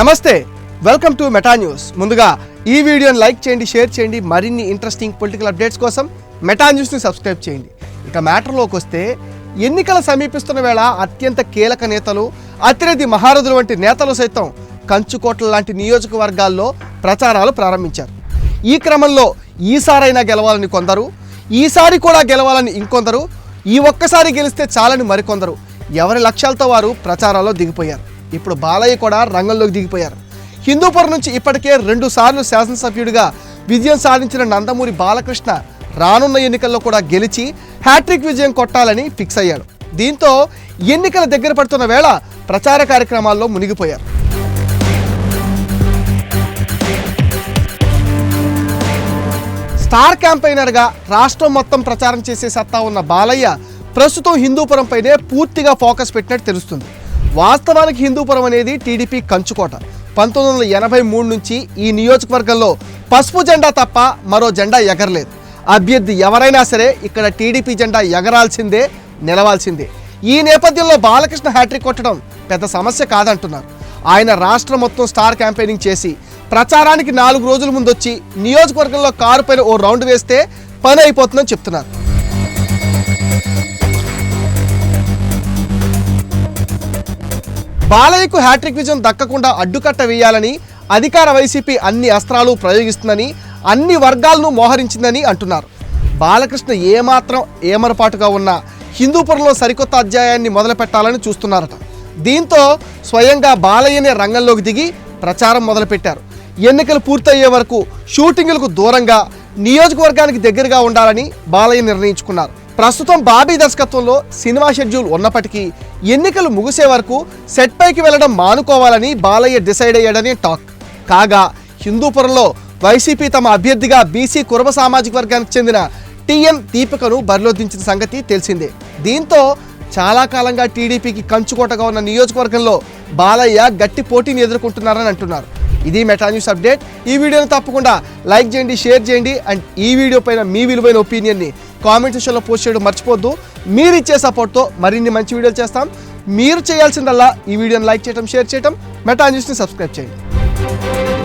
నమస్తే welcome to meta news ముందుగా ఈ వీడియోని లైక్ చేయండి షేర్ చేయండి మరిన్ని ఇంట్రెస్టింగ్ పొలిటికల్ అప్డేట్స్ కోసం మెటా న్యూస్ని సబ్స్క్రైబ్ చేయండి. ఇక మ్యాటర్లోకి వస్తే ఎన్నికలు సమీపిస్తున్న వేళ అత్యంత కీలక నేతలు అతిరథి మహారథులు వంటి నేతలు సైతం కంచుకోట్ల లాంటి నియోజకవర్గాల్లో ప్రచారాలు ప్రారంభించారు. ఈ క్రమంలో ఈసారైనా గెలవాలని కొందరు ఈసారి కూడా గెలవాలని ఇంకొందరు ఈ ఒక్కసారి గెలిస్తే చాలని మరికొందరు. ఎవరి లక్ష్యాలతో వారు ప్రచారాల్లో దిగిపోయారు? ఇప్పుడు బాలయ్య కూడా రంగంలోకి దిగిపోయారు. హిందూపురం నుంచి ఇప్పటికే రెండు సార్లు శాసనసభ్యుడిగా విజయం సాధించిన నందమూరి బాలకృష్ణ రానున్న ఎన్నికల్లో కూడా గెలిచి హ్యాట్రిక్ విజయం కొట్టాలని ఫిక్స్ అయ్యాడు. దీంతో ఎన్నికల దగ్గర పడుతున్న వేళ ప్రచార కార్యక్రమాల్లో మునిగిపోయారు. స్టార్ క్యాంపెయినర్గా రాష్ట్రం మొత్తం ప్రచారం చేసే సత్తా ఉన్న బాలయ్య ప్రస్తుతం హిందూపురంపైనే పూర్తిగా ఫోకస్ పెట్టినట్టు తెలుస్తుంది. వాస్తవానికి హిందూపురం అనేది టీడీపీ కంచుకోట. పంతొమ్మిది వందల ఎనభై మూడు నుంచి ఈ నియోజకవర్గంలో పసుపు జెండా తప్ప మరో జెండా ఎగరలేదు. అభ్యర్థి ఎవరైనా సరే ఇక్కడ టీడీపీ జెండా ఎగరాల్సిందే నిలవాల్సిందే. ఈ నేపథ్యంలో బాలకృష్ణ హ్యాట్రిక్ కొట్టడం పెద్ద సమస్య కాదంటున్నారు. ఆయన రాష్ట్రం మొత్తం స్టార్ క్యాంపెయినింగ్ చేసి ప్రచారానికి నాలుగు రోజుల ముందు వచ్చి నియోజకవర్గంలో కారు పైన ఓ రౌండ్ వేస్తే పని అయిపోతుందని చెప్తున్నారు. బాలయ్యకు హ్యాట్రిక్ విజయం దక్కకుండా అడ్డుకట్ట వేయాలని అధికార వైసీపీ అన్ని అస్త్రాలు ప్రయోగిస్తుందని అన్ని వర్గాలను మోహరించిందని అంటున్నారు. బాలకృష్ణ ఏమాత్రం ఏమరపాటుగా ఉన్న హిందూపురంలో సరికొత్త అధ్యాయాన్ని మొదలుపెట్టాలని చూస్తున్నారట. దీంతో స్వయంగా బాలయ్యనే రంగంలోకి దిగి ప్రచారం మొదలుపెట్టారు. ఎన్నికలు పూర్తయ్యే వరకు షూటింగులకు దూరంగా నియోజకవర్గానికి దగ్గరగా ఉండాలని బాలయ్య నిర్ణయించుకున్నారు. ప్రస్తుతం బాబీ దర్శకత్వంలో సినిమా షెడ్యూల్ ఉన్నప్పటికీ ఎన్నికలు ముగిసే వరకు సెట్ పైకి వెళ్ళడం మానుకోవాలని బాలయ్య డిసైడ్ అయ్యాడని టాక్. కాగా హిందూపురంలో వైసీపీ తమ అభ్యర్థిగా బీసీ కురబ సామాజిక వర్గానికి చెందిన టీఎం దీపికను బరిలో దించిన సంగతి తెలిసిందే. దీంతో చాలా కాలంగా టీడీపీకి కంచుకోటగా ఉన్న నియోజకవర్గంలో బాలయ్య గట్టి పోటీని ఎదుర్కొంటున్నారని అంటున్నారు. ఇది మెటా న్యూస్ అప్డేట్. ఈ వీడియోని తప్పకుండా లైక్ చేయండి షేర్ చేయండి అండ్ ఈ వీడియో పైన మీ విలువైన ఒపీనియన్ని కామెంట్ సెక్షన్లో పోస్ట్ చేయడం మర్చిపోద్దు మీరు ఇచ్చే సపోర్ట్తో మరిన్ని మంచి వీడియోలు చేస్తాం. మీరు చేయాల్సిందల్లా ఈ వీడియోని లైక్ చేయడం షేర్ చేయడం మెటా న్యూస్ని సబ్స్క్రైబ్ చేయండి.